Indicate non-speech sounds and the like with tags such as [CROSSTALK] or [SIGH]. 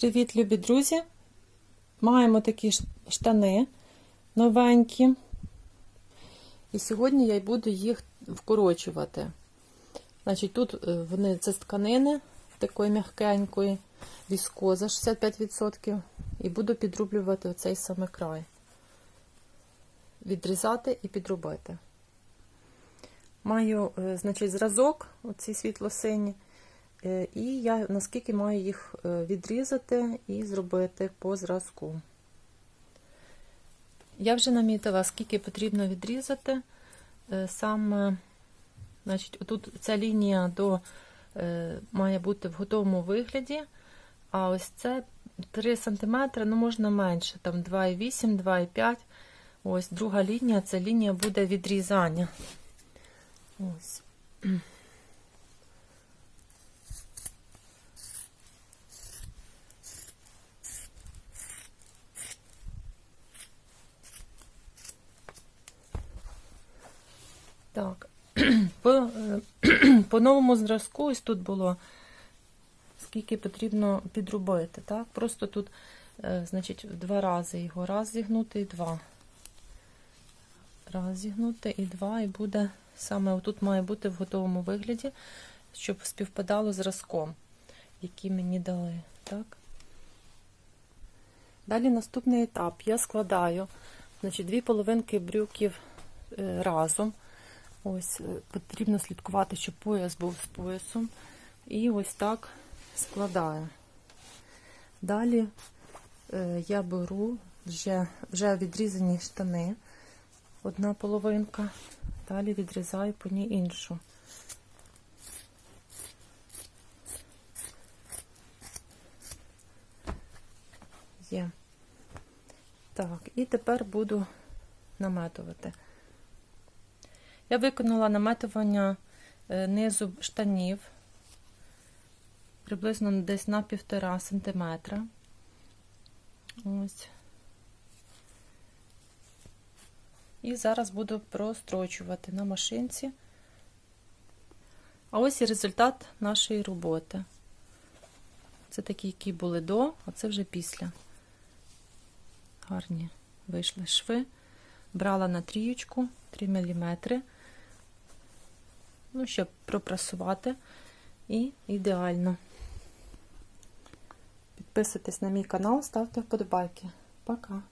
Привіт, любі друзі! Маємо такі штани новенькі. І сьогодні я буду їх вкорочувати. Значить, тут е, вони це з тканини такої м'якенької, віскоза 65%. І буду підрублювати оцей саме край. Відрізати і підробити. Маю, е, значить, зразок, оці світло-сині. Е, І я наскільки маю їх е, відрізати і зробити по зразку. Я вже намітила, скільки потрібно відрізати. Е, Саме, значить, тут ця лінія до, має бути в готовому вигляді, а ось це 3 см, ну можна менше, там 2,8, 2,5. Ось друга лінія, це лінія буде відрізання. Ось. Так, [CLEARS THROAT] по, е, [CLEARS THROAT] по новому зразку, ось тут було, скільки потрібно підробити, так? Просто тут, е, значить, в два рази його раз зігнути і два. Раз зігнути і два, і буде саме отут має бути в готовому вигляді, щоб співпадало зразком, який мені дали, так? Далі наступний етап. Я складаю, значить, дві половинки брюків е, разом. Ось е, потрібно слідкувати, щоб пояс був з поясом. І ось так складаю. Далі е, я беру вже, вже відрізані штани, одна половинка, далі відрізаю по ній іншу. Є. Так, і тепер буду наметувати. Я виконала наметування е, низу штанів приблизно десь на півтора сантиметра. Ось. І зараз буду прострочувати на машинці. А ось і результат нашої роботи. Це такі, які були до, а це вже після. Гарні вийшли шви. Брала на трієчку 3 мм. Ну, щоб пропрасувати. І ідеально. Підписуйтесь на мій канал, ставте вподобайки. Пока!